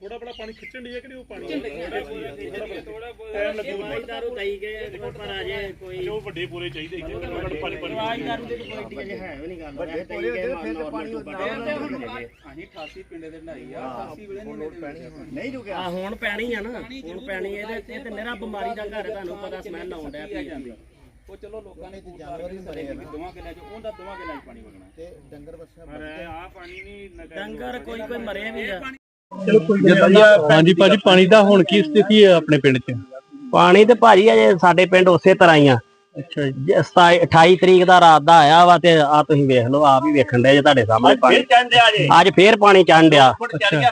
ਥੋੜਾ ਬੜਾ ਪਾਣੀ ਖਿੱਚਣ ਦੀ ਹੈ ਕਿ ਨਹੀਂ ਉਹ ਪਾਣੀ? ਦਾਰੂ ਕਈ ਗਏ ਪਰ ਆ ਜੇ ਕੋਈ ਜੋ ਵੱਡੇ ਪੂਰੇ ਚਾਹੀਦੇ ਇੱਥੇ ਘੱਟੋ ਪੰਜ ਪੰਜ ਦਾਰੂ ਦੀ ਕੋਈ ਅਜੇ ਹੈ ਵੀ ਨਹੀਂ ਗੱਲ। ਵੱਡੇ ਪੂਰੇ ਫਿਰ ਤੇ ਪਾਣੀ ਅਸੀਂ 88 ਪਿੰਡੇ ਦੇ ਢਾਈ ਆ। 88 ਵੇਲੇ ਨਹੀਂ ਨਹੀਂ ਰੁਕਿਆ। ਆ ਹੁਣ ਪੈਣੀ ਆ ਨਾ। ਹੁਣ ਪੈਣੀ ਇਹਦੇ ਤੇ ਤੇ ਨਿਹਰਾ ਬਿਮਾਰੀ ਦਾ ਘਰ ਤੁਹਾਨੂੰ ਪਤਾ ਸਮੈਲ ਆਉਣ ਡਿਆ ਪਈ ਜਾਂਦੀ। ਉਹ ਚਲੋ ਲੋਕਾਂ ਨੇ ਜਾਨਵਰ ਵੀ ਮਰੇ ਦੋਵਾਂ ਕਿੱਲਿਆਂ ਚ ਉਹਦਾ ਦੋਵਾਂ ਕਿੱਲਿਆਂ ਚ ਪਾਣੀ ਵਗਣਾ। ਤੇ ਡੰਗਰ ਬੱਛਾ ਆ ਪਾਣੀ ਨਹੀਂ ਡੰਗਰ ਕੋਈ ਕੋਈ ਮਰੇ ਵੀ ਆ। ਹਾਂਜੀ ਭਾਜੀ ਪਾਣੀ ਦਾ ਹੁਣ ਕੀ ਸਥਿਤੀ ਹੈ ਆਪਣੇ ਪਿੰਡ 'ਚ? ਪਾਣੀ ਤੇ ਭਾਜੀ ਅਜੇ ਸਾਡੇ ਪਿੰਡ ਉਸੇ ਤਰ੍ਹਾਂ ਹੀ ਆ। ਅੱਛਾ ਜੀ। ਜ- ਸਤਾਈ- 28 ਤਰੀਕ ਦਾ ਰਾਤ ਦਾ ਆਇਆ ਵਾ ਤੇ ਆ ਤੁਸੀਂ ਵੇਖ ਲਓ ਆਪ ਹੀ ਵੇਖਣ ਦੇ ਜੇ ਤੁਹਾਡੇ ਸਾਹਮਣੇ ਪਾਣੀ ਅੱਜ ਫੇਰ ਪਾਣੀ ਚੜ੍ਹਨ ਡਿਆ।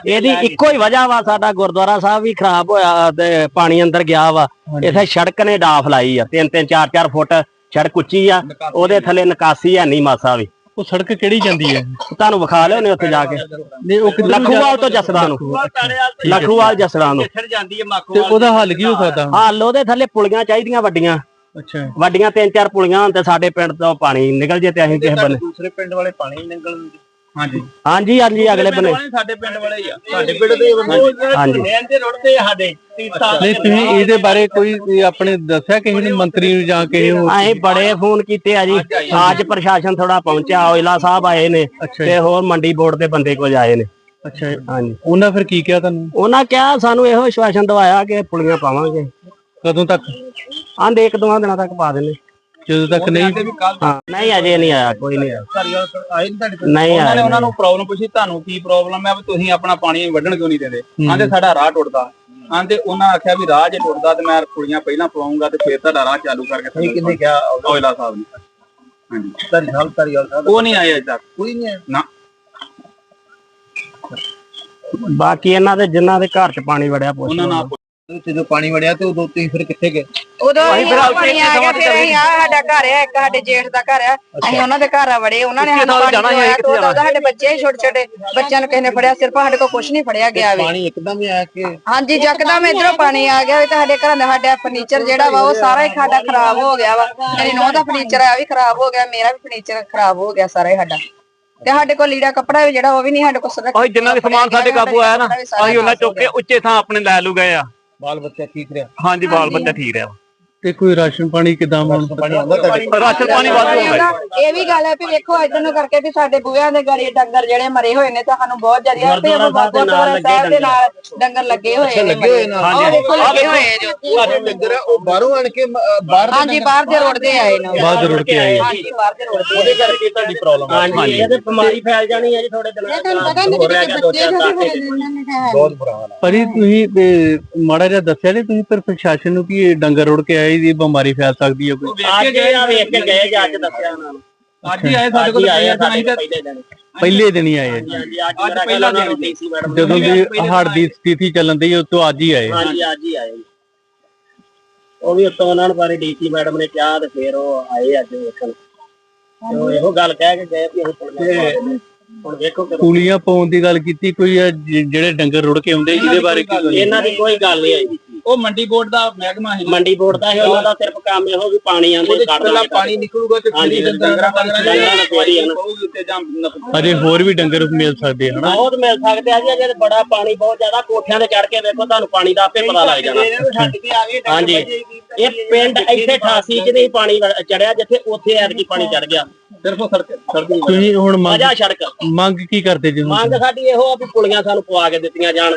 ਇਹਦੀ ਇੱਕੋ ਹੀ ਵਜ੍ਹਾ ਵਾ ਸਾਡਾ ਗੁਰਦੁਆਰਾ ਸਾਹਿਬ ਵੀ ਖਰਾਬ ਹੋਇਆ ਤੇ ਪਾਣੀ ਅੰਦਰ ਗਿਆ ਵਾ। ਇੱਥੇ ਸੜਕ ਨੇ ਡਾਫ ਲਾਈ ਆ ਤਿੰਨ ਤਿੰਨ ਚਾਰ ਚਾਰ ਫੁੱਟ ਸੜਕ ਉੱਚੀ ਆ ਉਹਦੇ ਥੱਲੇ ਨਿਕਾਸੀ ਹੈ ਨਹੀਂ ਮਾਸਾ ਵੀ। ਉਹ ਸੜਕ ਕਿਹੜੀ ਜਾਂਦੀ ਹੈ? ਤੁਹਾਨੂੰ ਵਿਖਾ ਲਿਓ ਨੇ ਉੱਥੇ ਜਾ ਕੇ। ਨਹੀਂ ਉਹ ਕਿੱਧਰ ਨੂੰ ਲਖੂਵਾਲ ਤੋਂ ਜਸੜਾ ਨੂੰ। ਲਖੂਵਾਲ ਜਸੜਾ ਨੂੰ। ਤੇ ਉਹਦਾ ਹੱਲ ਕੀ ਹੋ ਸਕਦਾ? ਹਾਲ ਉਹਦੇ ਥੱਲੇ ਪੁਲੀਆਂ ਚਾਹੀਦੀਆਂ ਵੱਡੀਆਂ। ਅੱਛਾ। ਵੱਡੀਆਂ ਤਿੰਨ ਚਾਰ ਪੁਲੀਆਂ ਤੇ ਸਾਡੇ ਪਿੰਡ ਤੋਂ ਪਾਣੀ ਨਿਕਲ ਜੇ ਤੇ ਅਸੀਂ ਕਿਸੇ ਬੰਨੇ ਦੂਸਰੇ ਪਿੰਡ ਵਾਲੇ ਪਾਣੀ ਨਿਕਲਣ ਹਾਂਜੀ। ਹਾਂਜੀ ਹਾਂਜੀ ਅਗਲੇ ਬੰਨੇ ਸਾਡੇ ਪਿੰਡ ਵਾਲੇ ਹੀ ਆ। ਸਾਡੇ ਪਿੰਡ ਦੇ ਹਾਂਜੀ। ਦੇ ਰੁੜਦੇ ਸਾਡੇ। ਨਹੀਂ ਤੁਸੀਂ ਇਹਦੇ ਬਾਰੇ ਕੋਈ ਆਪਣੇ ਦੱਸਿਆ ਕਿਸੇ ਨੇ ਮੰਤਰੀ ਨੂੰ ਜਾਂ ਕਿਸੇ ਨੂੰ? ਅਸੀਂ ਬੜੇ ਫੋਨ ਕੀਤੇ ਆ ਜੀ। ਅੱਜ ਪ੍ਰਸ਼ਾਸਨ ਥੋੜਾ ਪਹੁੰਚਿਆ ਔਜਲਾ ਸਾਹਿਬ ਆਏ ਨੇ ਤੇ ਹੋਰ ਮੰਡੀ ਬੋਰਡ ਦੇ ਬੰਦੇ ਕੁਝ ਆਏ ਨੇ। ਅੱਛਾ। ਹਾਂਜੀ। ਉਹਨਾਂ ਫਿਰ ਕੀ ਕਿਹਾ ਤੁਹਾਨੂੰ? ਉਹਨਾਂ ਕਿਹਾ ਸਾਨੂੰ ਇਹੋ ਵਿਸ਼ਵਾਸਨ ਦਵਾਇਆ ਕਿ ਪੁਲੀਆਂ ਪਾਵਾਂਗੇ। ਕਦੋਂ ਤੱਕ? ਆਂਦੇ ਇੱਕ ਦੋ ਦਿਨਾਂ ਤੱਕ ਪਾ ਦਿੰਦੇ। ਜਦੋਂ ਤੱਕ ਨਹੀਂ ਹਾਂ। ਨਹੀਂ ਅਜੇ ਨਹੀਂ ਆਇਆ ਕੋਈ ਨਹੀਂ ਆਇਆ। ਆਏ ਨੀ ਤੁਹਾਡੇ ਨਹੀਂ ਉਹਨਾਂ ਨੇ ਉਹਨਾਂ ਨੂੰ ਪ੍ਰੋਬਲਮ ਪੁੱਛੀ ਤੁਹਾਨੂੰ ਕੀ ਪ੍ਰੋਬਲਮ ਹੈ ਵੀ ਤੁਸੀਂ ਆਪਣਾ ਪਾਣੀ ਵੱਢਣ ਕਿਉਂ ਨਹੀਂ ਦਿੰਦੇ? ਆਂਦੇ ਸਾਡਾ ਰਾਹ ਟੁੱਟਦਾ। ਆਂਦੇ ਉਹਨਾਂ ਆਖਿਆ ਵੀ ਰਾਹ ਜੇ ਟੁੱਟਦਾ ਤੇ ਮੈਂ ਕੁੜੀਆਂ ਪਹਿਲਾਂ ਪਵਾਉਂਗਾ ਤੇ ਫੇਰ ਤੁਹਾਡਾ ਰਾਹ ਚਾਲੂ ਕਰਕੇ ਨਹੀਂ ਕਿੰਨੇ ਕਿਹਾ ਔਜਲਾ ਸਾਹਿਬ ਨੇ। ਹਾਂਜੀ। ਧਾਰੀ ਸਾਹਿਬ ਧਾਰੀ ਸਾਹਿਬ? ਉਹ ਨਹੀਂ ਆਏ ਅਜੇ ਤੱਕ। ਕੋਈ ਨਹੀਂ ਆਇਆ? ਨਾ। ਬਾਕੀ ਇਹਨਾਂ ਦੇ ਜਿਨ੍ਹਾਂ ਦੇ ਘਰ 'ਚ ਪਾਣੀ ਵੜਿਆ ਪੁੱਛ ਉਹਨਾਂ ਲਓ। ਜਦੋਂ ਪਾਣੀ ਵੜਿਆ ਤੇ ਉਦੋਂ ਤੁਸੀਂ ਫਿਰ ਕਿੱਥੇ ਗਏ? ਉਦੋਂ ਅਸੀਂ ਪਾਣੀ ਆ ਗਿਆ ਫਿਰ ਅਸੀਂ ਆ ਸਾਡਾ ਘਰ ਆ ਇੱਕ ਸਾਡੇ ਜੇਠ ਦਾ ਘਰ ਆ ਅਸੀਂ ਉਹਨਾਂ ਦੇ ਘਰ ਆ ਵੜੇ ਉਹਨਾਂ ਨੇ ਸਾਨੂੰ ਪਾਣੀ ਪਵਾਇਆ ਤੇ ਉਦੋਂ ਸਾਡੇ ਬੱਚੇ ਛੋਟੇ ਛੋਟੇ ਬੱਚਿਆਂ ਨੂੰ ਕਿਸੇ ਨੇ ਫੜਿਆ ਸਿਰਫ ਸਾਡੇ ਕੋਲ ਕੁਝ ਨਹੀਂ ਫੜਿਆ ਗਿਆ ਵੀ। ਪਾਣੀ ਇੱਕਦਮ ਹੀ ਆਇਆ ਕਿ ਹਾਂਜੀ ਜੱਕਦਮ ਇਧਰੋਂ ਪਾਣੀ ਆ ਗਿਆ ਵੀ ਤੁਹਾਡੇ ਘਰਾਂ ਦਾ ਸਾਡਾ ਫਰਨੀਚਰ ਜਿਹੜਾ ਵਾ ਉਹ ਸਾਰਾ ਹੀ ਸਾਡਾ ਖਰਾਬ ਹੋ ਗਿਆ ਵਾ। ਮੇਰੀ ਨੋਹ ਦਾ ਫਰਨੀਚਰ ਆ ਵੀ ਖਰਾਬ ਹੋ ਗਿਆ ਮੇਰਾ ਵੀ ਫਰਨੀਚਰ ਖਰਾਬ ਹੋ ਗਿਆ ਸਾਰਾ ਹੀ ਸਾਡਾ। ਤੇ ਸਾਡੇ ਕੋਲ ਲੀੜਾ ਕੱਪੜਾ ਵੀ ਜਿਹੜਾ ਉਹ ਵੀ ਨਹੀਂ ਸਾਡੇ ਕੋਲ ਸਦਾ ਅਸੀਂ ਜਿੰਨਾ ਵੀ ਸਮਾਨ ਸਾਡੇ ਕਾਬੂ ਆਇਆ ਨਾ ਅਸੀਂ ਉਹਨਾਂ ਚੁੱਕ ਕੇ ਉੱਚੇ ਥਾਂ ਆਪਣੇ ਲੈ ਲੂ ਗਏ ਆ। ਬਾਲ ਬੱਚਾ ਠੀਕ ਰਿਹਾ? ਹਾਂਜੀ ਬਾਲ ਬੱਚਾ ਠੀਕ ਰਿਹਾ। ਤੇ ਕੋਈ ਰਾਸ਼ਨ ਪਾਣੀ ਕਿਦਾਂ ਹੁਣ ਪਾਣੀ ਆਉਂਦਾ ਤੁਹਾਡੇ ਰਾਸ਼ਨ ਪਾਣੀ ਵਾਧੂ ਹੁੰਦਾ ਇਹ ਵੀ ਗੱਲ ਹੈ ਵੀ ਵੇਖੋ ਇਦਾਂ ਨੂੰ ਕਰਕੇ ਵੀ ਸਾਡੇ ਬੂਹਿਆਂ ਦੇ ਗਾੜੀ ਡੰਗਰ ਜਿਹੜੇ ਮਰੇ ਹੋਏ ਨੇ ਤਾਂ ਸਾਨੂੰ ਬਹੁਤ ਜ਼ਿਆਦਾ ਤੇ ਗੁਰਦੁਆਰਾ ਸਾਹਿਬ ਦੇ ਨਾਲ ਡੰਗਰ ਲੱਗੇ ਹੋਏ ਨੇ ਲੱਗੇ ਹੋਏ ਨਾਲ ਆਹ ਦੇਖੋ ਲੱਗੇ ਹੋਏ ਜੋ ਤੁਹਾਡੇ ਡੰਗਰ ਆ, ਉਹ ਬਾਹਰੋਂ ਆਣ ਕੇ ਬਾਹਰ ਦੇ ਹਾਂਜੀ ਬਾਹਰ ਦੇ ਰੋਡ ਦੇ ਆਏ ਨੇ ਬਾਅਦ ਰੁੜ ਕੇ ਆਏ ਹਾਂਜੀ ਬਾਹਰ ਦੇ ਰੋਡ ਦੇ ਉਹਦੇ ਕਰਕੇ ਤੁਹਾਡੀ ਪ੍ਰੋਬਲਮ ਹਾਂਜੀ। ਇਹਦੇ ਬਿਮਾਰੀ ਫੈਲ ਜਾਣੀ ਹੈ ਜੀ ਥੋੜੇ ਦਿਨਾਂ ਹੋ ਦੋ ਬਹੁਤ ਬੁਰਾ ਹਾਲ ਹੈ ਪਰ ਇਹ ਤੁਸੀਂ ਮਾੜਾ ਜਿਹਾ ਦੱਸਿਆ ਨਹੀਂ ਤੁਸੀਂ ਪਰ ਪ੍ਰਸ਼ਾਸਨ ਨੂੰ ਕਿ ਇਹ ਡੰਗਰ ਰੁੜ ਕੇ ਆਏ ਦੀ ਬਿਮਾਰੀ ਫੈਲ ਸਕਦੀ ਹੈ ਕੋਈ। ਅੱਜ ਇਹ ਵੇਖ ਕੇ ਗਏ ਜੀ ਅੱਜ ਦੱਸਿਆ ਉਹਨਾਂ ਨੂੰ। ਅੱਜ ਹੀ ਆਏ ਸਾਡੇ ਕੋਲ ਆਏ ਆ ਅਸੀਂ ਤਾਂ ਪਹਿਲੇ ਦਿਨ ਪਹਿਲੇ ਦਿਨ ਹੀ ਆਏ ਆ ਜੀ। ਅੱਜ ਪਹਿਲਾ ਦਿਨ। DC madam. ਜਦੋਂ ਦੀ ਹੜ੍ਹ ਦੀ ਸਥਿਤੀ ਚੱਲਣ ਦੀ ਉਸ ਤੋਂ ਅੱਜ ਹੀ ਆਏ ਹਾਂਜੀ ਅੱਜ ਹੀ ਆਏ। ਉਹ ਵੀ ਉੱਤੋਂ ਉਹਨਾਂ ਨੂੰ ਬਾਰੇ ਡੀਸੀ ਮੈਡਮ ਨੇ ਕਿਹਾ ਤੇ ਫਿਰ ਉਹ ਆਏ ਅੱਜ ਵੇਖਣ। ਤੇ ਉਹ ਇਹੋ ਗੱਲ ਕਹਿ ਕੇ ਗਏ ਵੀ ਅਸੀਂ ਪੁਲੀਆਂ ਪਾ ਦਿੰਦੇ। ਹੁਣ ਵੇਖੋ ਕਦੋਂ ਪੁਲੀਆਂ ਪਾਉਣ ਦੀ ਗੱਲ ਕੀਤੀ ਕੋਈ ਇਹ ਜ- ਜਿਹੜੇ ਡੰਗਰ ਰੁੜ ਕੇ ਆਉਂਦੇ ਇਹਦੇ ਬਾਰੇ ਕੀ ਗੱਲ ਇਹਨਾਂ ਦੀ ਕੋਈ ਗੱਲ ਨਹੀਂ ਆਈ। ਉਹ ਮੰਡੀ ਬੋਰਡ ਦਾ ਮਹਿਕਮਾ ਹੈ। ਮੰਡੀ ਬੋਰਡ ਦਾ ਇਹ ਉਹਨਾਂ ਦਾ ਸਿਰਫ ਕੰਮ ਇਹੋ ਵੀ ਪਾਣੀ ਆਂਦੇ ਉਹਦੇ ਚ ਕੱਢ ਪਹਿਲਾਂ ਪਾਣੀ ਨਿਕਲੂਗਾ ਤੇ ਹਾਂਜੀ, ਫਿਰ ਡੰਗਰਾਂ ਡੰਗਰਾਂ ਡੰਗਰਾਂ ਨੂੰ ਕੋਈ ਹੈ ਨਾ। ਉੱਤੇ ਜਾਂ ਨਪ- ਅਜੇ ਹੋਰ ਵੀ ਡੰਗਰ ਮਿਲ ਸਕਦੇ ਹਨ? ਬਹੁਤ ਮਿਲ ਸਕਦੇ ਆ ਜੀ ਅਜੇ ਤਾਂ ਬੜਾ ਪਾਣੀ ਬਹੁਤ ਜ਼ਿਆਦਾ ਕੋਠਿਆਂ ਤੇ ਚੜ ਕੇ ਵੇਖੋ ਤੁਹਾਨੂੰ ਪਾਣੀ ਦਾ ਆਪੇ ਪਤਾ ਲੱਗ ਜਾਣਾ। ਹਾਂਜੀ। ਇਹ ਪਿੰਡ ਇੱਥੇ 88 ਚ ਨਹੀਂ ਪਾਣੀ ਚੜਿਆ ਜਿੱਥੇ ਉੱਥੇ ਐਤਕੀ ਪਾਣੀ ਚੜ ਗਿਆ। ਸਿਰਫ ਉਹ ਸੜਕ ਸੜਕ ਹੀ ਤੁਸੀਂ ਹੁਣ ਮੰਗ ਵਜਾ ਸੜਕ। ਮੰਗ ਕੀ ਕਰਦੇ ਜੀ ਹੁਣ? ਮੰਗ ਸਾਡੀ ਇਹੋ ਆ ਵੀ ਪੁਲੀਆਂ ਸਾਨੂੰ ਪਵਾ ਕੇ ਦਿੱਤੀਆਂ ਜਾਣ।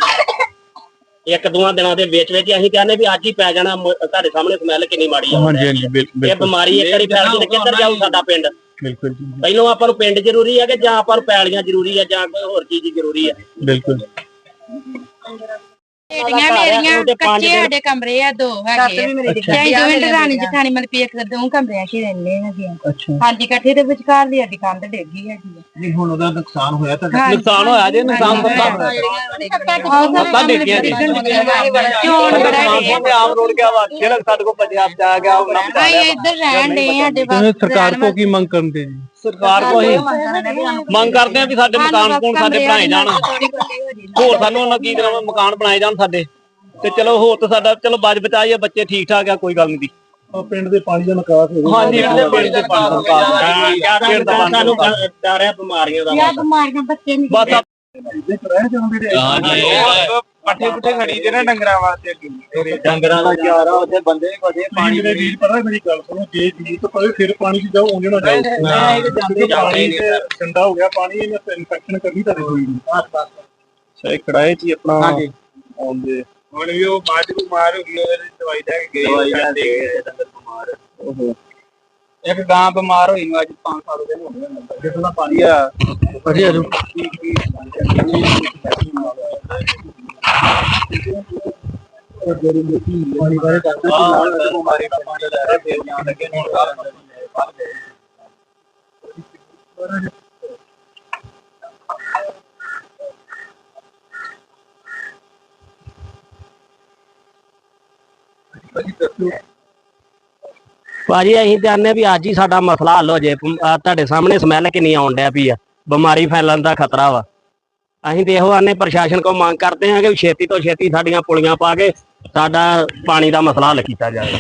ਇੱਕ ਦੋ ਦਿਨਾਂ ਦੇ ਵਿੱਚ ਵਿੱਚ ਅਸੀਂ ਕਹਿੰਦੇ ਵੀ ਅੱਜ ਹੀ ਪੈ ਜਾਣਾ ਮ- ਤੁਹਾਡੇ ਸਾਹਮਣੇ ਸਮੈਲ ਕਿੰਨੀ ਮਾੜੀ ਆ। ਹਾਂਜੀ ਹਾਂਜੀ ਬਿਲ- ਇਹ ਬਿਲਕੁਲ। ਬਿਮਾਰੀ ਇੱਕ ਵਾਰੀ ਫੈਲ ਗਈ ਤੇ ਕਿੱਧਰ ਜਾਊ ਸਾਡਾ ਪਿੰਡ? ਬਿਲਕੁਲ ਜੀ। ਪਹਿਲੋਂ ਆਪਾਂ ਨੂੰ ਪਿੰਡ ਜ਼ਰੂਰੀ ਹੈ ਕਿ ਜਾਂ ਆਪਾਂ ਨੂੰ ਪੈਲੀਆਂ ਜ਼ਰੂਰੀ ਹੈ ਜਾਂ ਕੋਈ ਹੋਰ ਚੀਜ਼ ਜ਼ਰੂਰੀ ਹੈ ਬਿਲਕੁਲ। ਬੇਟੀਆਂ ਮੇਰੀਆਂ ਕੱਚੇ ਸਾਡੇ ਕਮਰੇ ਆ ਦੋ ਹੈਗੇ ਆ। ਚਾਹੇ ਦੋਵੇਂ ਦਰਾਣੀ ਜਠਾਣੀ ਮਤਲਬ ਵੀ ਇੱਕ ਦੋ ਕਮਰਿਆਂ 'ਚ ਹੀ ਰਹਿੰਦੇ ਹੈਗੇ ਆ। ਅੱਛਾ। ਹਾਂਜੀ ਇਕੱਠੇ ਦੇ ਵਿਚਕਾਰ ਦੀ ਸਾਡੀ ਕੰਧ ਡੇਗੀ ਹੈਗੀ ਆ। ਨਹੀਂ ਹੁਣ ਉਹਦਾ ਨੁਕਸਾਨ ਹੋਇਆ ਤਾਂ ਨੁਕਸਾਨ ਹੋਇਆ ਜੇ ਨੁਕਸਾਨ ਪੱਕਾ ਪੱਕਾ ਜੀ। ਚੋਣ ਬੜਾ ਤੇ ਆਮ ਰੋਡ ਗਿਆ ਵਾ ਜਿਹੜਾ ਸਾਡੇ ਕੋਲ ਪੰਜਾਬ ਚ ਆ ਗਿਆ ਉਹ ਨੰਬ ਆਈ ਇੱਧਰ ਰਹਿਣ ਦੇ ਸਾਡੇ ਤੁਸੀਂ ਸਰਕਾਰ ਕੋ ਕੀ ਮੰਗ ਕਰਦੇ ਜੀ? ਸਰਕਾਰ ਕੋ ਹੀ ਮੰਗ ਕਰਦੇ ਆ ਵੀ ਸਾਡੇ ਮਕਾਨ ਕੋਣ ਸਾਡੇ ਬਣਾਏ ਜਾਣ। ਹੋਰ ਸਾਨੂੰ ਉਹਨਾਂ ਕੀ ਕਰਾਂਗੇ ਮਕਾਨ ਬਣਾਏ ਜਾਣ ਸਾਡੇ। ਤੇ ਚਲੋ ਹੋਰ ਤਾਂ ਸਾਡਾ ਚਲੋ ਬਚ ਬਚਾਈ ਆ ਬੱਚੇ ਠੀਕ ਠਾਕ ਆ ਕੋਈ ਗੱਲ ਨਹੀਂ ਦੀ ਪਿੰਡ ਦੇ ਪਾਣੀ ਦਾ ਨਿਕਾਸ ਹੋ ਹਾਂਜੀ ਇਹਦੇ ਪਿੰਡ ਦੇ ਪਾਣੀ ਦਾ ਹਾਂ, ਜ਼ਿਆਦਾ ਸਾਨੂੰ ਡਰ ਹੈ ਬਿਮਾਰੀਆਂ ਦਾ ਯਾ ਬਿਮਾਰੀਆਂ ਬੱਚੇ ਨਹੀਂ ਬਸ ਹਾਂਜੀ ਪੱਠੇ ਪੁੱਠੇ ਖੜੀ ਜੇ ਨਾ ਡੰਗਰਾਂ ਵਾਸਤੇ ਅੱਗੇ ਡੰਗਰਾਂ ਦਾ ਚਾਰਾ ਉੱਥੇ ਬੰਦੇ ਬਸੇ ਪਾਣੀ ਮੇਰੇ ਵੀਰ ਪਤਾ ਮੇਰੀ ਗੱਲ ਸੁਣੋ ਜੇ ਜ਼ਰੂਰਤ ਪਵੇ ਫਿਰ ਪਾਣੀ 'ਚ ਜਾਓ ਉਂਝ ਨਾ ਜਾਓ। ਨਹੀਂ ਤੇ ਜਾਂਦੇ ਪਾਣੀ ਤੇ ਠੰਡਾ ਹੋ ਗਿਆ ਪਾਣੀ ਇਹਨੇ ਇਨਫੈਕਸ਼ਨ ਕਰਨੀ ਤੁਹਾਡੇ ਕੋਈ ਨਹੀਂ। ਸੇ ਕੜਾਏ ਚ ਹੀ ਆਪਣਾ ਹਾਂਜੀ। ਆਉਂਦੇ। ਹੁਣ ਵੀ ਉਹ ਬਾਅਦ ਬਿਮਾਰ ਹੋ ਗਈ ਉਹਦੀ ਦਵਾਈ ਲੈ ਕੇ ਗਏ ਦਵਾਈ ਲੈ ਕੇ। ਡੰਗਰ ਬਿਮਾਰ। ਓਹੋ। ਇੱਕ ਗਾਂ ਬਿਮਾਰ ਹੋਈ ਨੂੰ ਅੱਜ 5 ਸਾਲ ਦਿਨ ਹੋ ਗਏ ਜਿੱਦਾਂ ਦਾ ਪਾਣੀ ਆ ਅਜੇ ਅਜੇ ਪਾਣੀ ਬਾਰੇ ਦੱਸਦੇ ਸੀ ਬਿਮਾਰੀ ਦਾ ਪਾਣੀ ਲੈ ਰਹੇ ਫਿਰ ਜਾਣ ਲੱਗੇ ਹੁਣ ਕਾਲ ਬਾਹਰ ਗਏ ਭਾਜੀ, ਅਸੀਂ ਤੇ ਚਾਹੁੰਦੇ ਵੀ ਅੱਜ ਹੀ ਸਾਡਾ ਮਸਲਾ ਹੱਲ ਹੋ ਜੇ ਆਹ ਤੁਹਾਡੇ ਸਾਹਮਣੇ ਸਮੈਲ ਕਿੰਨੀ ਆਉਣ ਡਿਆ ਪਈ ਆ। ਬਿਮਾਰੀ ਫੈਲਣ ਦਾ ਖਤਰਾ ਵਾ। ਅਸੀਂ ਤੇ ਇਹੋ ਆਨੇ ਪ੍ਰਸ਼ਾਸਨ ਕੋਲ ਮੰਗ ਕਰਦੇ ਹਾਂ ਕਿ ਛੇਤੀ ਤੋਂ ਛੇਤੀ ਸਾਡੀਆਂ ਪੁਲੀਆਂ ਪਾ ਕੇ ਸਾਡਾ ਪਾਣੀ ਦਾ ਮਸਲਾ ਹੱਲ ਕੀਤਾ ਜਾਵੇ।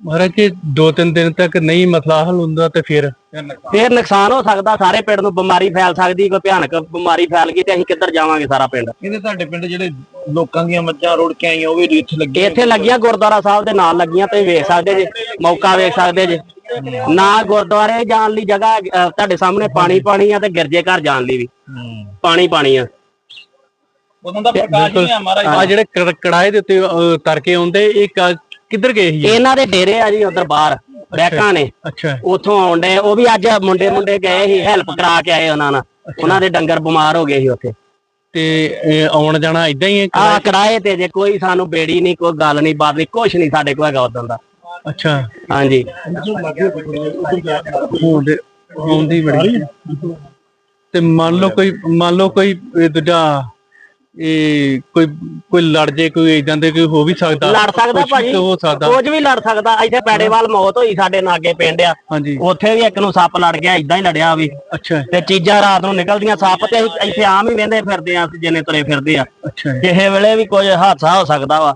ਮਹਾਰਾਜ ਜੀ ਦੋ ਤਿੰਨ ਦਿਨ ਤੱਕ ਨਹੀਂ ਮਸਲਾ ਹੱਲ ਹੁੰਦਾ ਤੇ ਫਿਰ ਫੇਰ ਨੁਕਸਾਨ। ਹੋ ਸਕਦਾ ਸਾਰੇ ਪਿੰਡ ਨੂੰ ਬਿਮਾਰੀ ਫੈਲ ਸਕਦੀ ਕੋਈ ਭਿਆਨਕ ਬਿਮਾਰੀ ਫੈਲ ਗਈ ਤੇ ਅਸੀਂ ਕਿੱਧਰ ਜਾਵਾਂਗੇ ਸਾਰਾ ਪਿੰਡ? ਇਹਦੇ ਤੁਹਾਡੇ ਪਿੰਡ ਜਿਹੜੇ ਲੋਕਾਂ ਦੀਆਂ ਮੱਝਾਂ ਰੋੜ ਕੇ ਆਈਆਂ ਉਹ ਵੀ ਇੱਥੇ ਲੱਗੇ ਇੱਥੇ ਲੱਗੀਆਂ ਗੁਰਦੁਆਰਾ ਸਾਹਿਬ ਦੇ ਨਾਲ ਲੱਗੀਆਂ ਤੁਸੀਂ ਵੇਖ ਸਕਦੇ ਜੇ ਮੌਕਾ ਵੇਖ ਸਕਦੇ ਜੇ। ਨਾ ਗੁਰਦੁਆਰੇ ਜਾਣ ਲਈ ਜਗ੍ਹਾ ਤੁਹਾਡੇ ਸਾਹਮਣੇ ਪਾਣੀ ਪਾਣੀ ਆ ਤੇ ਗਿਰਜੇ ਘਰ ਜਾਣ ਲਈ ਵੀ। ਪਾਣੀ ਪਾਣੀ ਆ। ਉਦੋਂ ਦਾ ਪ੍ਰਕਾਸ਼ ਨਹੀਂ ਆ ਮਹਾਰਾਜ ਆ ਜਿਹੜੇ ਕੜ- ਕੜਾਏ ਦੇ ਉੱਤੇ ਅਹ, ਤੜਕੇ ਆਉਂਦੇ ਇਹ ਕ- ਕਿੱਧਰ ਗਏ ਸੀ? ਇਹ? ਇਹਨਾਂ ਦੇ ਡੇਰੇ ਆ ਜੀ ਉਧਰ ਬਾਹਰ ਬੈਕਾਂ ਨੇ। ਅੱਛਾ। ਉਥੋਂ ਆਉਂਦੇ ਉਹ ਵੀ ਅੱਜ ਮੁੰਡੇ ਮੁੰਡੇ ਗਏ ਸੀ ਹੈਲਪ ਕਰਾ ਕੇ ਆਏ ਉਹਨਾਂ ਨਾਲ। ਉਹਨਾਂ ਦੇ ਡੰਗਰ ਬਿਮਾਰ ਹੋ ਗਏ ਸੀ ਉੱਥੇ। ਤੇ ਆਉਣ ਜਾਣਾ ਇਦਾਂ ਹੀ ਹੈ? ਆ ਕਿਰਾਏ ਤੇ ਜੇ ਕੋਈ ਸਾਨੂੰ ਬੇੜੀ ਨਹੀਂ ਕੋਈ ਗੱਲ ਨਹੀਂ ਬਾਤ ਨਹੀਂ ਕੁਛ ਨਹੀਂ ਸਾਡੇ ਕੋਲ ਹੈਗਾ ਉਦੋਂ ਦਾ। ਅੱਛਾ। ਹਾਂਜੀ। ਹੁੰਦੇ ਆਉਂਦੀ ਬੜੀ। ਤੇ ਮੰਨ ਲਓ ਕੋਈ ਮੰਨ ਲਓ ਕੋਈ ਇਹ ਦੂਜਾ ਇਹ ਕੋਈ ਕੋਈ ਲੜ ਜੇ ਕੋਈ ਇਦਾਂ ਦੇ ਕੋਈ ਹੋ ਵੀ ਸਕਦਾ। ਲੜ ਸਕਦਾ ਕੁਛ ਭਾਜੀ। ਹੋ ਸਕਦਾ। ਕੁਝ ਵੀ ਲੜ ਸਕਦਾ। ਇੱਥੇ ਪੈੜੇਵਾਲ ਮੌਤ ਹੋਈ ਸਾਡੇ ਨਾਗੇ ਪਿੰਡ ਆ। ਹਾਂਜੀ। ਉੱਥੇ ਵੀ ਇੱਕ ਨੂੰ ਸੱਪ ਲੜ ਗਿਆ ਇਦਾਂ ਹੀ ਲੜਿਆ ਵੀ। ਅੱਛਾ। ਤੇ ਚੀਜ਼ਾਂ ਰਾਤ ਨੂੰ ਨਿਕਲਦੀਆਂ ਸੱਪ ਤੇ ਅਸੀਂ ਇੱਥੇ ਆਮ ਹੀ ਵੇਂਦੇ ਫਿਰਦੇ ਆ ਅਸੀਂ ਜਿੰਨੇ ਤੁਰੇ ਫਿਰਦੇ ਆ। ਅੱਛਾ। ਕਿਸੇ ਵੇਲੇ ਵੀ ਕੁਝ ਹਾਦਸਾ ਹੋ ਸਕਦਾ ਵਾ।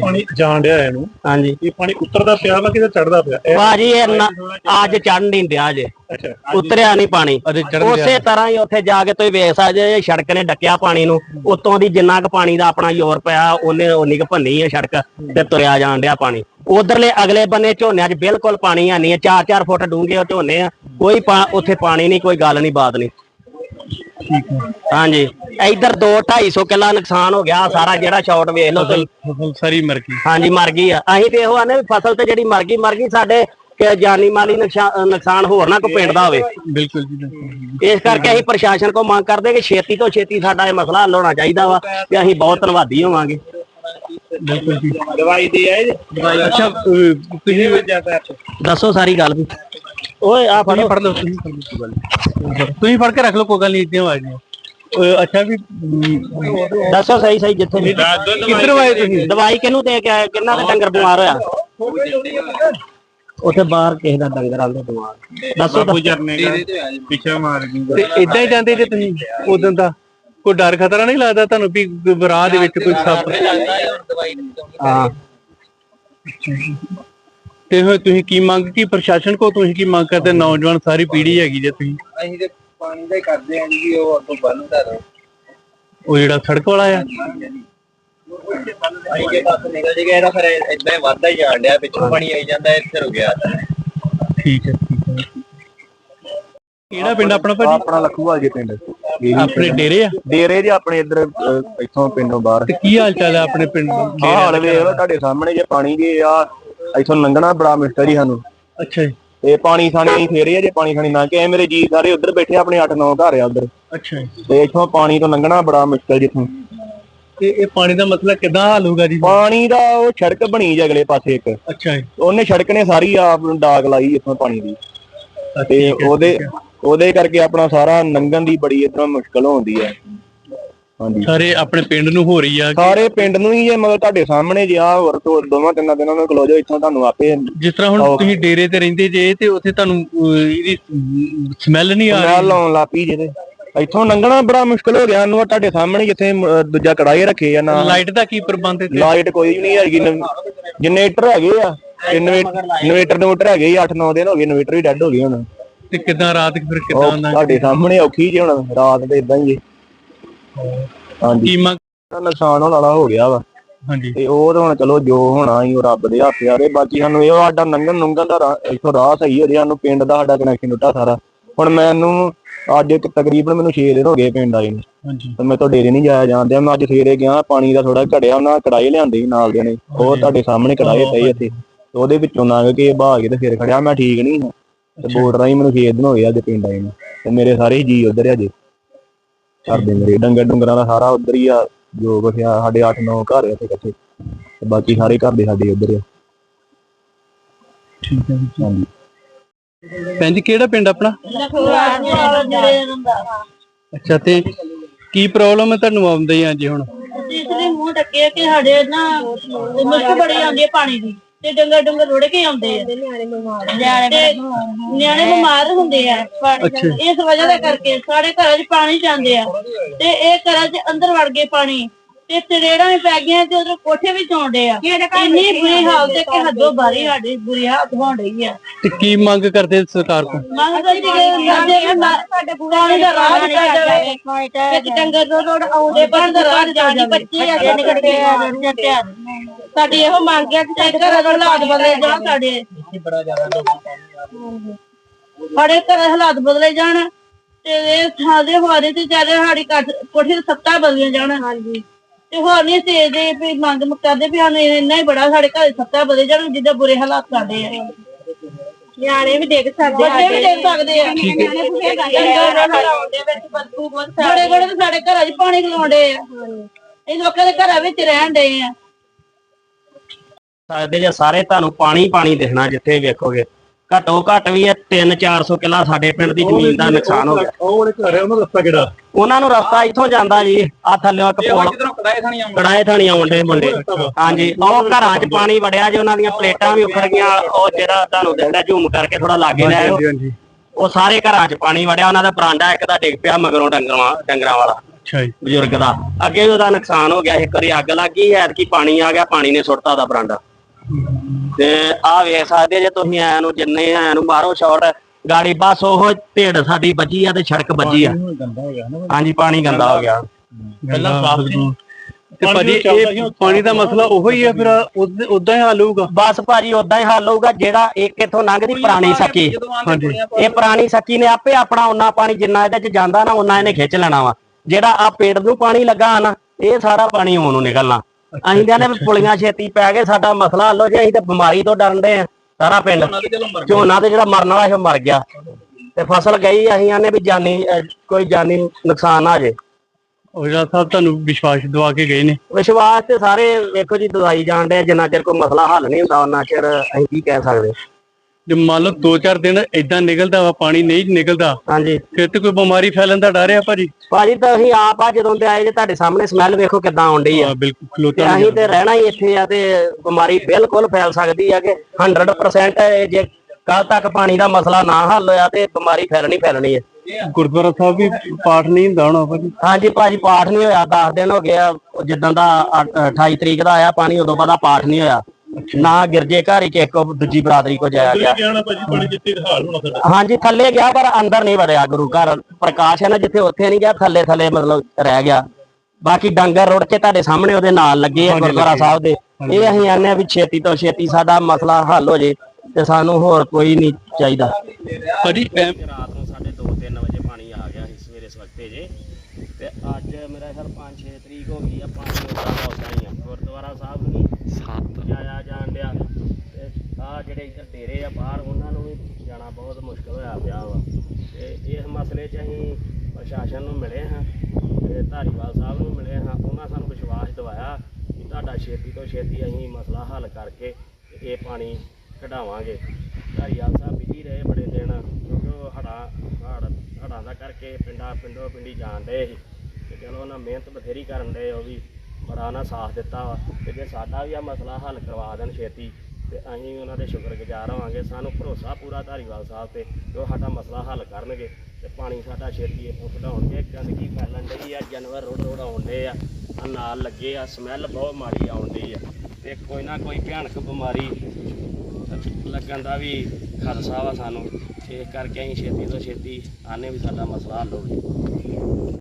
ਪਾਣੀ ਜਾਣ ਡਿਆ ਇਹਨੂੰ। ਹਾਂਜੀ। ਇਹ ਪਾਣੀ ਉਤਰਦਾ ਪਿਆ ਵਾ ਕਿਤੇ ਚੜਦਾ ਪਿਆ? ਇਹ- ਭਾਜੀ ਇਹ ਨਾ- ਅੱਜ ਚੜ੍ਹ ਨਹੀਂ ਦਿਆ ਜੇ ਅੱਛਾ। ਉਤਰਿਆ ਨਹੀਂ ਪਾਣੀ। ਅਜੇ ਚੜ੍ਹਨ ਦਿਆ। ਉਸੇ ਤਰ੍ਹਾਂ ਹੀ ਉੱਥੇ ਜਾ ਕੇ ਤੁਸੀਂ ਵੇਖ ਸਕਦੇ ਜੇ ਸੜਕ ਨੇ ਡੱਕਿਆ ਪਾਣੀ ਨੂੰ। ਉਤੋਂ ਦੀ ਜਿੰਨਾ ਕੁ ਪਾਣੀ ਦਾ ਆਪਣਾ ਜ਼ੋਰ ਪਿਆ ਉਹਨੇ ਉਨੀ ਕੁ ਭੰਨੀ ਹੈ ਸੜਕ ਤੇ ਤੁਰਿਆ ਜਾਣ ਡਿਆ ਪਾਣੀ। ਉਧਰਲੇ ਅਗਲੇ ਬੰਨੇ ਝੋਨਿਆਂ 'ਚ ਬਿਲਕੁਲ ਪਾਣੀ ਹੈ ਨਹੀਂ 4-4 ਫੁੱਟ ਡੂੰਘੇ ਉਹ ਝੋਨੇ ਆ। ਕੋਈ ਪਾ- ਉੱਥੇ ਪਾਣੀ ਨਹੀਂ ਕੋਈ ਗੱਲ ਨਹੀਂ ਬਾਤ ਨਹੀਂ। ਹਾਂਜੀ। ਇੱਧਰ 2 250 ਕਿੱਲਾ ਨੁਕਸਾਨ ਹੋ ਗਿਆ ਸਾਰਾ ਜਿਹੜਾ ਸ਼ਾਟ ਵੇਖ ਲਓ ਤੁਸੀਂ। ਫਸਲ ਸਾਰੀ ਮਰ ਗਈ। ਹਾਂਜੀ ਮਰ ਗਈ ਆ। ਅਸੀਂ ਤੇ ਇਹੋ ਆਨੇ ਵੀ ਫਸਲ ਤੇ ਜਿਹੜੀ ਮਰ ਗਈ ਮਰ ਗਈ ਸਾਡੇ ਕਿ ਜਾਨੀ ਮਾਲੀ ਨੁਕਸਾ- ਨੁਕਸਾਨ ਹੋਰ ਨਾ ਕੋਈ ਪਿੰਡ ਦਾ ਹੋਵੇ। ਬਿਲਕੁਲ ਜੀ ਬਿਲਕੁਲ। ਇਸ ਕਰਕੇ ਅਸੀਂ ਪ੍ਰਸ਼ਾਸਨ ਕੋ ਮੰਗ ਕਰਦੇ ਕਿ ਛੇਤੀ ਤੋਂ ਛੇਤੀ ਸਾਡਾ ਇਹ ਮਸਲਾ ਹੱਲ ਹੋਣਾ ਚਾਹੀਦਾ ਵਾ ਤੇ ਅਸੀਂ ਬਹੁਤ ਧੰਨਵਾਦੀ ਹੋਵਾਂਗੇ। ਬਿਲਕੁਲ ਜੀ। ਦਵਾਈ ਦੇ ਆਏ ਅੱਛਾ ਅਹ, ਤੁਸੀਂ ਦੱਸੋ ਸਾਰੀ ਗੱਲ। ਵੀ ਓਏ ਆ ਫੜ। ਫੜੋ ਲਓ ਤੁਸੀਂ ਫੜ ਲਓ, ਕੋਈ ਗੱਲ। ਤੁਸੀਂ ਫੜ ਕੇ ਰੱਖ ਲਓ ਕੋਈ ਗੱਲ ਨਹੀਂ ਇੱਥੇ ਆਵਾਜ਼ ਨਹੀਂ। ਅਹ, ਅੱਛਾ ਵੀ ਦੱਸੋ ਸਹੀ ਸਹੀ ਜਿੱਥੇ ਵੀ। ਕਿੱਧਰੋਂ ਆਏ ਤੁਸੀਂ? ਦਵਾਈ ਕਿਹਨੂੰ ਦੇ ਕੇ ਆਏ? ਕਿੰਨਾ ਦੇ ਡੰਗਰ ਬਿਮਾਰ ਹੋਇਆ? ਉੱਥੇ ਬਾਹਰ ਕਿਸੇ ਦਾ ਡੰਗਰ ਆਂਦੇ ਬਿਮਾਰ। ਦੱਸੋ ਬਾਬੂ ਜਰਨੇ ਦਾ ਪਿੱਛੇ ਮਾਰ ਗਈ ਤੇ ਇਦਾਂ ਹੀ ਜਾਂਦੇ ਜੇ ਤੁਸੀਂ ਉਦੋਂ ਦਾ। ਕੋਈ ਡਰ ਖਤਰਾ ਨਹੀਂ ਲੱਗਦਾ ਤੁਹਾਨੂੰ ਵੀ ਰਾਹ ਦੇ ਵਿੱਚ ਕੋਈ ਸੱਪ? ਹਾਂ। ਤੇ ਹੁਣ ਤੁਸੀਂ ਕੀ ਮੰਗ ਕੀ ਪ੍ਰਸ਼ਾਸਨ ਕੋ ਤੁਸੀਂ ਕੀ ਮੰਗ ਕਰਦੇ? ਨੌਜਵਾਨ ਸਾਰੀ ਪੀੜ੍ਹੀ ਹੈਗੀ ਜੇ ਤੁਸੀਂ? ਅਸੀਂ ਤੇ ਪਾਣੀ ਦਾ ਹੀ ਕਰਦੇ ਆਂ ਜੀ ਉਹ ਅੱਗੋਂ ਬੰਨ ਦਾ ਦੋ ਉਹ ਜਿਹੜਾ ਸੜਕ ਵਾਲਾ ਆ? ਅਸੀਂ ਜੇ ਬਸ ਨਿਕਲ ਜੇ ਇਹਦਾ ਫਿਰ ਇਦਾਂ ਹੀ ਵੱਧਦਾ ਹੀ ਜਾਣ ਡਿਆ ਪਿੱਛੋਂ ਪਾਣੀ ਆਈ ਜਾਂਦਾ ਇੱਥੇ ਰੁਕ ਗਿਆ ਠੀਕ ਹੈ ਠੀਕ ਹੈ। ਕਿਹੜਾ ਪਿੰਡ ਆਪਣਾ ਭਾਜੀ? ਆਪਣਾ ਲਖੂਵਾਲ ਜੀ ਪਿੰਡ। ਆਪਣੇ ਡੇਰੇ ਆ? ਡੇਰੇ ਜੀ ਆਪਣੇ ਇੱਧਰ ਅਹ, ਇੱਥੋਂ ਪਿੰਡੋਂ ਬਾਹਰ। ਤੇ ਕੀ ਹਾਲ ਚਾਲ ਹੈ ਆਪਣੇ ਪਿੰਡ ਹਾਲ ਵੇਖ ਲਓ ਤੁਹਾਡੇ ਸਾਹਮਣੇ ਜੇ ਪਾਣੀ ਦੀ ਆ ਇੱਥੋਂ ਲੰਘਣਾ ਬੜਾ ਮੁਸ਼ਕਲ ਸਾਨੂੰ। ਅੱਛਾ ਜੀ। ਤੇ ਪਾਣੀ ਨਹੀਂ ਫੇਰੇ ਆ ਜੇ ਪਾਣੀ ਥਾਣੀ ਨਾ ਕਿ ਮੇਰੇ ਜੀ ਸਾਰੇ ਉੱਧਰ ਬੈਠੇ ਆ, ਆਪਣੇ 8-9 ਘਰ ਆ ਉੱਧਰ। ਅੱਛਾ ਜੀ। ਤੇ ਇੱਥੋਂ ਪਾਣੀ ਤੋਂ ਲੰਘਣਾ ਬੜਾ ਮੁਸ਼ਕਲ ਜਿੱਥੋਂ। ਤੇ ਇਹ ਪਾਣੀ ਦਾ ਮਸਲਾ ਕਿਦਾਂ ਹੱਲ ਹੋਊਗਾ ਜੀ? ਪਾਣੀ ਦਾ ਉਹ ਸੜਕ ਬਣੀ ਜੇ ਅਗਲੇ ਪਾਸੇ ਇੱਕ। ਅੱਛਾ ਜੀ। ਉਹਨੇ ਸੜਕ ਨੇ ਸਾਰੀ ਆਪ ਨੂੰ ਡਾਗ ਲਾਈ ਇੱਥੋਂ ਪਾਣੀ ਦੀ। ਤਾਂ ਉਹਦੇ। ਉਹਦੇ ਕਰਕੇ ਆਪਣਾ ਸਾਰਾ ਲੰਘਣ ਦੀ ਬੜੀ ਇਤਨਾ ਮੁਸ਼ਕਲ ਹੁੰਦੀ ਹੈ। ਹਾਂਜੀ। ਸਾਰੇ ਆਪਣੇ ਪਿੰਡ ਨੂੰ ਹੋ ਰਹੀ ਆ ਕਿ ਸਾਰੇ ਪਿੰਡ ਨੂੰ ਹੀ ਜੇ ਮਤਲਬ ਤੁਹਾਡੇ ਸਾਹਮਣੇ ਜੇ ਆ ਹੋਰ ਤੋਂ ਦੋਵਾਂ ਤਿੰਨਾਂ ਦਿਨਾਂ ਨੂੰ ਖਲੋ ਜਾਓ ਇੱਥੋਂ ਤੁਹਾਨੂੰ ਆਪੇ ਜਿਸ ਤਰ੍ਹਾਂ ਹੁਣ ਤੁਸੀਂ ਡੇਰੇ ਤੇ ਰਹਿੰਦੇ ਜੇ ਤੇ ਉੱਥੇ ਤੁਹਾਨੂੰ ਅਹ, ਇਹਦੀ ਸਮੈਲ ਨਹੀਂ ਆ ਰਹੀ। ਲਾਉਣ ਲੱਪੀ ਜਿਹਦੇ। ਇੱਥੋਂ ਲੰਘਣਾ ਬੜਾ ਮੁਸ਼ਕਲ ਹੋ ਗਿਆ ਨੂੰ ਤੁਹਾਡੇ ਸਾਹਮਣੇ ਜਿੱਥੇ ਅਹ, ਦੂਜਾ ਕੜਾਏ ਰੱਖੇ ਆ ਨਾ। ਲਾਈਟ ਦਾ ਕੀ ਪ੍ਰਬੰਧ ਹੈ ਲਾਈਟ ਕੋਈ ਵੀ ਨਹੀਂ ਹੈਗੀ ਜਨਰੇਟਰ ਹੈਗੇ ਆ ਇਨਵੇਟਰ ਨੋਟਰ ਹੈਗੇ 8-9 ਦਿਨ ਹੋ ਗਏ ਇਨਵੇਟਰ ਵੀ ਡੈੱਡ ਹੋ ਗਏ ਹੁਣ। ਤੇ ਕਿਦਾਂ ਰਾਤ ਫਿਰ ਕਿਦਾਂ ਤੁਹਾਡੇ ਸਾਹਮਣੇ ਔਖੀ ਜੇ ਹੁਣ ਰਾਤ ਦੇ ਇਦਾਂ ਹੀ ਏ। ਹਾਂਜੀ। ਨੁਕਸਾਨ ਹੋਣ ਵਾਲਾ ਹੋ ਗਿਆ ਵਾ। ਹਾਂਜੀ। ਤੇ ਉਹ ਤਾਂ ਹੁਣ ਚਲੋ ਜੋ ਹੋਣਾ ਸੀ ਉਹ ਰੱਬ ਦੇ ਹੱਥ ਤੇ ਬਾਕੀ ਸਾਨੂੰ ਇਹ ਸਾਡਾ ਨੰਗਨ ਨੁੰਗਨ ਦਾ ਰਾਹ- ਇੱਥੋਂ ਰਾਹ ਸਹੀ ਹੋ ਸਾਨੂੰ ਪਿੰਡ ਦਾ ਸਾਡਾ ਕਨੈਕਸ਼ਨ ਟੁੱਟਾ ਸਾਰਾ। ਹੁਣ ਮੈਨੂੰ ਅੱਜ ਇੱਕ ਤਕਰੀਬਨ ਮੈਨੂੰ 6 ਦਿਨ ਹੋ ਗਏ ਪਿੰਡ ਆਏ ਨੂੰ। ਹਾਂਜੀ। ਤੇ ਮੈਂ ਤੋਂ ਡੇਰੇ ਨਹੀਂ ਜਾਇਆ ਜਾਂਦੇ ਮੈਂ ਅੱਜ ਸਵੇਰੇ ਗਿਆ ਪਾਣੀ ਦਾ ਥੋੜਾ ਘੜਿਆ ਉਹਨਾਂ ਕੜਾਈ ਲਿਆਂਦੇ ਸੀ ਨਾਲ ਦੇ ਨੇ। ਉਹ ਤੁਹਾਡੇ ਸਾਹਮਣੇ ਕੜਾਏ ਪਏ ਇੱਥੇ। ਤੇ ਉਹਦੇ ਵਿੱਚੋਂ ਲੰਘ ਕੇ ਬਹਾ ਕੇ ਤੇ ਫਿਰ ਖੜਿਆ। ਮੈਂ ਠੀਕ ਨਹੀਂ ਹਾਂ ਤੇ ਬੋਰਡ ਰਾਹੀਂ ਮੈਨੂੰ 6 ਦਿਨ ਹੋ ਗਏ ਅੱਜ ਪਿੰਡ ਆਏ ਨੂੰ। ਤੇ ਮੇਰੇ ਸਾਰੇ ਜੀ ਉਧਰ ਆ ਜੇ ਕਰਦੇ ਮੇਰੇ ਡੰਗਰ ਡੁੰਗਰਾਂ ਦਾ ਸਾਰਾ ਉਧਰ ਹੀ ਆ ਜੋ ਕੁਛ ਆ ਸਾਡੇ 8-9 ਘਰ ਆ ਇੱਥੇ ਇਕੱਠੇ। ਤੇ ਬਾਕੀ ਸਾਰੇ ਘਰ ਦੇ ਸਾਡੇ ਉਧਰ ਆ। ਠੀਕ ਹੈ ਜੀ। ਹਾਂਜੀ। ਭੈਣ ਜੀ ਕਿਹੜਾ ਪਿੰਡ ਆਪਣਾ? ਅੱਛਾ ਤੇ ਕੀ ਪ੍ਰੋਬਲਮ ਹੈ ਤੁਹਾਨੂੰ ਆਉਂਦੇ ਆ ਜੀ ਹੁਣ? ਇਸਦੇ ਮੂੰਹ ਟੱਕੇ ਕਿ ਸਾਡੇ ਨਾ ਮੁਸ਼ਕ ਬੜੀ ਆਉਂਦੀ ਹੈ ਪਾਣੀ ਦੀ। ਤੇ ਡੰਗਰ ਡੰਗਰ ਰੁੜ ਕੇ ਆਉਂਦੇ ਆ। ਨਿਆਣੇ ਬਿਮਾਰ ਨਿਆਣੇ ਬਿਮਾਰ ਹੁੰਦੇ ਆ। ਪਰ। ਇਸ ਵਜ੍ਹਾ ਦਾ ਕਰਕੇ ਸਾਡੇ ਘਰਾਂ 'ਚ ਪਾਣੀ ਜਾਂਦੇ ਆ। ਤੇ ਇਹ ਘਰਾਂ 'ਚ ਅੰਦਰ ਵੜ ਗਏ ਪਾਣੀ। ਤੇ ਤਰੇੜਾਂ ਵੀ ਪੈ ਗਈਆਂ ਤੇ ਉਧਰ ਕੋਠੇ ਵੀ ਚੌਂਡੇ ਆ। ਇੰਨੀ ਬੁਰੀ ਹਾਲਤ ਹੈ ਕਿ ਹੱਦੋਂ ਬਾਰੀ ਸਾਡੀ ਬੁਰੀ ਹਾਲਤ ਹੋਣ ਰਹੀ ਆ। ਤੇ ਕੀ ਮੰਗ ਕਰਦੇ ਸਰਕਾਰ ਕੋਲ? ਮੰਗ ਕਰਦੀ ਕਿ ਸਾਡੇ ਪਾਣੀ ਦਾ ਰਾਹ ਦਿੱਤਾ ਜਾਵੇ। ਇੱਕ ਡੰਗਰ ਰੋਡ ਆਉਂਦੇ ਪਾਣੀ ਦਾ ਰਾਹ ਜਾਵੇ। ਬੱਚੇ ਆ ਨਿਕਲਦੇ ਆ। ਧਿਆਨ ਸਾਡੀ ਇਹੋ ਮੰਗ ਹੈ ਕਿ ਸਾਡੇ ਘਰਾਂ ਦੇ ਹਾਲਾਤ ਬਦਲੇ ਜਾਣ ਸਾਡੇ। ਸਾਡੇ ਘਰ ਦੇ ਹਾਲਾਤ ਬਦਲੇ ਜਾਣ ਤੇ ਇਹ ਥਾਂ ਦੇ ਹਾਰੇ ਤੇ ਚਾਰੇ ਸਾਡੀ ਕੱਠ- ਦੇ ਸੱਤਾਂ ਬਦਲੀਆਂ ਜਾਣ। ਹਾਂਜੀ। ਤੇ ਹੋਰ ਨਹੀਂ ਸਟੇਜ ਦੇ ਵੀ ਮੰਗ ਕਰਦੇ ਵੀ ਸਾਨੂੰ ਇੰਨਾ ਹੀ ਬੜਾ ਸਾਡੇ ਘਰ ਸੱਤਾਂ ਬਦਲੇ ਜਾਣ ਜਿੱਦਾਂ ਬੁਰੇ ਹਾਲਾਤ ਸਾਡੇ ਆ। ਨਿਆਣੇ ਵੀ ਦੇਖ ਸਕਦੇ ਆ ਬੱਚੇ ਵੀ ਦੇਖ ਸਕਦੇ ਆ। ਬੜੇ ਬੜੇ ਤਾਂ ਸਾਡੇ ਘਰਾਂ 'ਚ ਪਾਣੀ ਖਲਾਉਂਦੇ ਆ। ਇਹ ਲੋਕਾਂ ਦੇ ਘਰਾਂ ਵਿੱਚ ਰਹਿਣ ਦੇ ਆ। ਸਕਦੇ ਜੇ ਸਾਰੇ ਤੁਹਾਨੂੰ ਪਾਣੀ ਪਾਣੀ ਦਿਖਣਾ ਜਿੱਥੇ ਵੇਖੋਗੇ। ਘੱਟੋ ਘੱਟ ਵੀ ਇਹ 3-400 ਕਿੱਲਾ ਸਾਡੇ ਪਿੰਡ ਦੀ ਜ਼ਮੀਨ ਦਾ ਨੁਕਸਾਨ ਹੋ ਗਿਆ। ਉਹ ਉਹਨੇ ਘਰ ਹੈ ਉਹਨਾਂ ਦਾ ਰਸਤਾ ਕਿਹੜਾ? ਉਹਨਾਂ ਨੂੰ ਰਸਤਾ ਇੱਥੋਂ ਜਾਂਦਾ ਜੀ ਆ ਥੱਲੇ ਇੱਕ ਪੁਲ ਕੜਾਏ ਥਾਣੀ ਆਉਂਦੇ? ਮੁੰਡੇ। ਹਾਂਜੀ ਉਹ ਘਰਾਂ 'ਚ ਪਾਣੀ ਵੜਿਆ ਜੇ ਉਹਨਾਂ ਦੀਆਂ ਪਲੇਟਾਂ ਵੀ ਉਖੜ ਗਈਆਂ ਉਹ ਜਿਹੜਾ ਤੁਹਾਨੂੰ ਦਿਖਦਾ ਝੂਮ ਕਰਕੇ ਥੋੜਾ ਲਾਗੇ ਲੈ ਉਹ ਸਾਰੇ ਘਰਾਂ 'ਚ ਪਾਣੀ ਵੜਿਆ ਉਹਨਾਂ ਦਾ ਪਰਾਂਡਾ ਇੱਕ ਦਾ ਡਿੱਗ ਪਿਆ ਮਗਰੋਂ ਡੰਗਰਾਂ ਡੰਗਰਾਂ ਵਾਲਾ। ਅੱਛਾ ਜੀ। ਬਜ਼ੁਰਗ ਦਾ। ਅੱਗੇ ਵੀ ਉਹਦਾ ਨੁਕਸਾਨ ਹੋ ਗਿਆ ਇੱਕ ਵਾਰੀ ਅੱਗ ਲੱਗ ਗਈ ਐਤਕੀ ਪਾਣੀ ਆ ਗਿਆ ਪਾਣੀ ਨੇ ਸੁੱਟਤਾ ਉਹਦਾ ਪਰਾਂਡਾ ਤੇ ਆ ਵੇਖ ਸਕਦੇ ਜੇ ਤੁਸੀਂ ਐ ਨੂੰ ਜਿੰਨੇ ਐ ਨੂੰ ਮਾਰੋ ਸ਼ਾਟ ਗਾੜੀ ਬਸ ਉਹ ਢੇੜ ਸਾਡੀ ਵੱਜੀ ਆ ਤੇ ਸੜਕ ਵੱਜੀ ਆ। ਹਾਂਜੀ ਪਾਣੀ ਗੰਦਾ ਹੋ ਗਿਆ। ਪਹਿਲਾਂ ਸਾਫ਼ ਸੀ। ਤੇ ਭਾਜੀ ਇਹ ਪਾਣੀ ਦਾ ਮਸਲਾ ਉਹੋ ਹੀ ਹੈ ਫਿਰ ਉਦਾਂ ਹੀ ਹੱਲ ਹੋਊਗਾ। ਬਸ ਭਾਜੀ ਉਦਾਂ ਹੀ ਹੱਲ ਹੋਊਗਾ ਜਿਹੜਾ ਇੱਕ ਇੱਥੋਂ ਲੰਘਦੀ ਪੁਰਾਣੀ ਸੱਕੀ। ਇਹ ਪੁਰਾਣੀ ਸੱਕੀ ਨੇ ਆਪੇ ਆਪਣਾ ਉਹਨਾਂ ਪਾਣੀ ਜਿੰਨਾ ਇਹਦੇ ਚ ਜਾਂਦਾ ਨਾ ਉਹਨਾਂ ਇਹਨੇ ਖਿੱਚ ਲੈਣਾ ਵਾ। ਜਿਹੜਾ ਆ ਪੇਟ ਨੂੰ ਪਾਣੀ ਲੱਗਾ ਨਾ ਇਹ ਸਾਰਾ ਪਾਣੀ ਆਉਣ ਨੂੰ ਨਿਕਲਣਾ। ਅਸੀਂ ਕਹਿੰਦੇ ਵੀ ਪੁਲੀਆਂ ਛੇਤੀ ਪੈ ਗਏ ਸਾਡਾ ਮਸਲਾ ਹੱਲ ਹੋ ਜੇ ਅਸੀਂ ਤਾਂ ਬਿਮਾਰੀ ਤੋਂ ਡਰਦੇ ਆ ਸਾਰਾ ਪਿੰਡ। ਝੋਨਾ ਤੇ ਜਿਹੜਾ ਮਰਨ ਵਾਲਾ ਸੀ ਮਰ ਗਿਆ। ਤੇ ਫਸਲ ਗਈ ਅਸੀਂ ਆਨੇ ਵੀ ਜਾਨੀ ਕੋਈ ਜਾਨੀ ਨੁਕਸਾਨ ਨਾ ਜੇ। ਔਜਲਾ ਸਾਹਿਬ ਤੁਹਾਨੂੰ ਵਿਸ਼ਵਾਸ ਦਵਾ ਕੇ ਗਏ ਨੇ। ਵਿਸ਼ਵਾਸ ਤੇ ਸਾਰੇ ਵੇਖੋ ਜੀ ਦਵਾਈ ਜਾਣ ਦੇ ਜਿੰਨਾ ਚਿਰ ਕੋਈ ਮਸਲਾ ਹੱਲ ਨਹੀਂ ਹੁੰਦਾ ਉਹਨਾਂ ਚਿਰ ਅਸੀਂ ਕੀ ਕਹਿ ਸਕਦੇ। ਜੇ ਮੰਨ ਲਓ 2-4 ਦਿਨ ਇਦਾਂ ਨਿਕਲਦਾ ਵਾ ਪਾਣੀ ਨਹੀਂ ਨਿਕਲਦਾ ਹਾਂਜੀ। ਫਿਰ ਤੇ ਕੋਈ ਬਿਮਾਰੀ ਫੈਲਣ ਦਾ ਡਰ ਆ ਭਾਜੀ? ਭਾਜੀ ਤਾਂ ਅਸੀਂ ਆਪ ਆ ਜਦੋਂ ਦੇ ਆਏ ਜੇ ਤੁਹਾਡੇ ਸਾਹਮਣੇ ਸਮੈਲ ਵੇਖੋ ਕਿੱਦਾਂ ਆਉਂਦੀ ਆ। ਹਾਂ, ਬਿਲਕੁਲ ਤੇ ਖਲੋਤਾ ਅਸੀਂ ਤੇ ਰਹਿਣਾ ਹੀ ਇੱਥੇ ਆ ਤੇ ਬਿਮਾਰੀ ਬਿਲਕੁਲ ਫੈਲ ਸਕਦੀ ਆ ਕਿ 100% ਇਹ ਜੇ ਕੱਲ ਤੱਕ ਪਾਣੀ ਦਾ ਮਸਲਾ ਨਾ ਹੱਲ ਹੋਇਆ ਤੇ ਬਿਮਾਰੀ ਫੈਲਣੀ ਫੈਲਣੀ ਹੈ ਗੁਰਦੁਆਰਾ ਸਾਹਿਬ ਵੀ ਪਾਠ ਨਹੀਂ ਹੁੰਦਾ ਹੋਣਾ ਭਾਜੀ? ਹਾਂਜੀ ਭਾਜੀ ਪਾਠ ਨਹੀਂ ਹੋਇਆ 10 ਦਿਨ ਹੋ ਗਿਆ ਜਿੱਦਾਂ ਦਾ ਅ- 28 ਤਰੀਕ ਦਾ ਆਇਆ ਪਾਣੀ ਉਦੋਂ ਬਾਅਦ ਪਾਠ ਨਹੀਂ ਹੋਇਆ। ਨਾ ਗਿਰਜੇ ਘਰ ਹੀ ਕਿਸੇ ਕੋ ਦੂਜੀ ਬਰਾਦਰੀ ਕੋ ਜਾਇਆ ਗਿਆ ਗਿਆ। ਨਾ ਭਾਜੀ ਪਾਣੀ ਜਿੱਤੇ ਹਾਲ ਹੋਣਾ ਸਾਡਾ ਹਾਂਜੀ ਥੱਲੇ ਗਿਆ ਪਰ ਅੰਦਰ ਨਹੀਂ ਵੜਿਆ ਗੁਰੂ ਘਰ। ਪ੍ਰਕਾਸ਼ ਹੈ ਨਾ ਜਿੱਥੇ ਉੱਥੇ ਨਹੀਂ ਗਿਆ ਥੱਲੇ ਥੱਲੇ ਮਤਲਬ ਰਹਿ ਗਿਆ। ਬਾਕੀ ਡੰਗਰ ਰੁੜ ਕੇ ਤੁਹਾਡੇ ਸਾਹਮਣੇ ਉਹਦੇ ਨਾਲ ਲੱਗੇ ਆ ਗੁਰਦੁਆਰਾ। ਸਾਹਿਬ ਦੇ। ਇਹ ਅਸੀਂ ਆਨੇ ਆ ਵੀ ਛੇਤੀ ਤੋਂ ਛੇਤੀ ਸਾਡਾ ਮਸਲਾ ਹੱਲ ਹੋ ਜੇ ਤੇ ਸਾਨੂੰ ਹੋਰ ਕੋਈ ਨਹੀਂ ਚਾਹੀਦਾ। ਭਾਜੀ ਰਾਤ ਨੂੰ ਸਾਡੇ 2-3 ਵਜੇ ਪਾਣੀ ਆ ਗਿਆ ਸੀ ਸਵੇਰੇ ਸਵਖਤੇ ਜੇ ਤੇ ਅੱਜ ਮੇਰਾ ਖਿਆਲ 5-6 ਤਰੀਕ ਹੋ ਗਈ ਆ ਪਾਣੀ ਉਦਾਂ ਦਾ ਉਦਾਂ ਹੀ ਆ ਗੁਰਦੁਆਰਾ ਸਾਹਿਬ ਨੂੰ ਸੱਤ ਜਾਇਆ ਜਾਣ ਡਿਆ ਤੇ ਆ ਜਿਹੜੇ ਇੱਧਰ ਡੇਰੇ ਆ ਬਾਹਰ, ਉਹਨਾਂ ਨੂੰ ਵੀ ਜਾਣਾ ਬਹੁਤ ਮੁਸ਼ਕਲ ਹੋਇਆ ਪਿਆ ਵਾ। ਤੇ ਇਸ ਮਸਲੇ 'ਚ ਅਸੀਂ ਪ੍ਰਸ਼ਾਸਨ ਨੂੰ ਮਿਲੇ ਹਾਂ ਤੇ ਧਾਰੀਵਾਲ ਸਾਹਿਬ ਨੂੰ ਮਿਲੇ ਹਾਂ। ਉਹਨਾਂ ਸਾਨੂੰ ਵਿਸ਼ਵਾਸ ਦਿਵਾਇਆ ਕਿ ਤੁਹਾਡਾ ਛੇਤੀ ਤੋਂ ਛੇਤੀ ਅਸੀਂ ਮਸਲਾ ਹੱਲ ਕਰਕੇ ਇਹ ਪਾਣੀ ਕਢਾਵਾਂਗੇ। ਧਾਰੀਵਾਲ ਸਾਹਿਬ ਬਿਜ਼ੀ ਰਹੇ ਬੜੇ ਦਿਨ, ਕਿਉਂਕਿ ਉਹ ਹੜਾ ਹੜ ਹੜਾਂ ਦਾ ਕਰਕੇ ਪਿੰਡਾਂ ਪਿੰਡੋਂ ਪਿੰਡੀ ਜਾਣ ਡਏ ਸੀ। ਤੇ ਚਲੋ ਉਹਨਾਂ ਮਿਹਨਤ ਬਥੇਰੀ ਕਰਨ ਦੇ ਉਹ ਵੀ ਬੜਾ ਉਹਨਾਂ ਸਾਥ ਦਿੱਤਾ ਵਾ ਤੇ ਜੇ ਸਾਡਾ ਵੀ ਆ ਮਸਲਾ ਹੱਲ ਕਰਵਾ ਦੇਣ ਛੇਤੀ, ਤੇ ਅਸੀਂ ਉਹਨਾਂ ਦੇ ਸ਼ੁਕਰਗੁਜ਼ਾਰ ਹੋਵਾਂਗੇ। ਸਾਨੂੰ ਭਰੋਸਾ ਪੂਰਾ ਧਾਰੀਵਾਲ ਸਾਹਿਬ ਤੇ ਕਿ ਉਹ ਸਾਡਾ ਮਸਲਾ ਹੱਲ ਕਰਨਗੇ ਤੇ ਪਾਣੀ ਸਾਡਾ ਛੇਤੀ ਇੱਥੋਂ ਕਢਾਉਣਗੇ ਗੰਦਗੀ ਫੈਲਣ ਡਈ ਆ, ਜਾਨਵਰ ਰੋੜ ਰੋੜ ਆਉਂਦੇ ਆ ਆ ਨਾਲ ਲੱਗੇ ਆ, ਸਮੈਲ ਬਹੁਤ ਮਾੜੀ ਆਉਂਦੀ ਆ। ਤੇ ਕੋਈ ਨਾ ਕੋਈ ਭਿਆਨਕ ਬਿਮਾਰੀ ਲੱਗਣ ਦਾ ਵੀ ਖਦਸ਼ਾ ਵਾ ਸਾਨੂੰ। ਇਸ ਕਰਕੇ ਅਸੀਂ ਛੇਤੀ ਤੋਂ ਛੇਤੀ ਆਨੇ ਵੀ ਸਾਡਾ ਮਸਲਾ ਹੱਲ ਹੋਵੇ